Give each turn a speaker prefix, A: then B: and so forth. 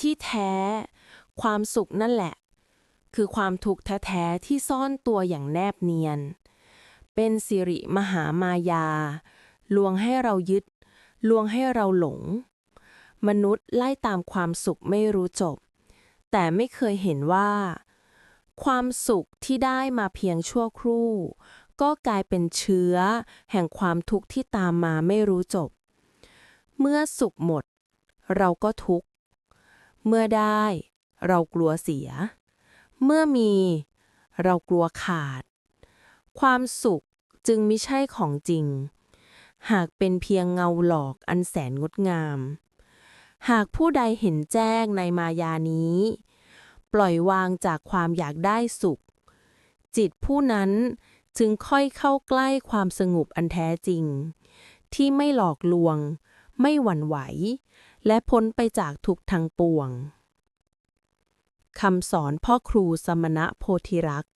A: ที่แท้ ความสุขนั่นแหละ คือความทุกข์แท้ๆที่ซ่อนตัวอย่างแนบเนียน เป็นสิริมหามายา ลวงให้เรายึด ลวงให้เราหลง มนุษย์ไล่ตามความสุขไม่รู้จบ แต่ไม่เคยเห็นว่า ความสุขที่ได้มาเพียงชั่วครู่ ก็กลายเป็นเชื้อ แห่งความทุกข์ที่ตามมาไม่รู้จบ เมื่อสุขหมด เราก็ทุกข์ เมื่อได้ เรากลัวเสีย เมื่อมี เรากลัวขาด ความสุขจึงไม่ใช่ของจริง หากเป็นเพียงเงาหลอกอันแสนงดงาม หากผู้ใดเห็นแจ้งในมายานี้ ปล่อยวางจากความอยากได้สุข จิตผู้นั้นจึงค่อยเข้าใกล้ความสงบอันแท้จริง ที่ไม่หลอกลวง ไม่หวั่นไหว และพ้นไปจากทุกทางปวงคำสอนพ่อครูสมณะโพธิรักษ์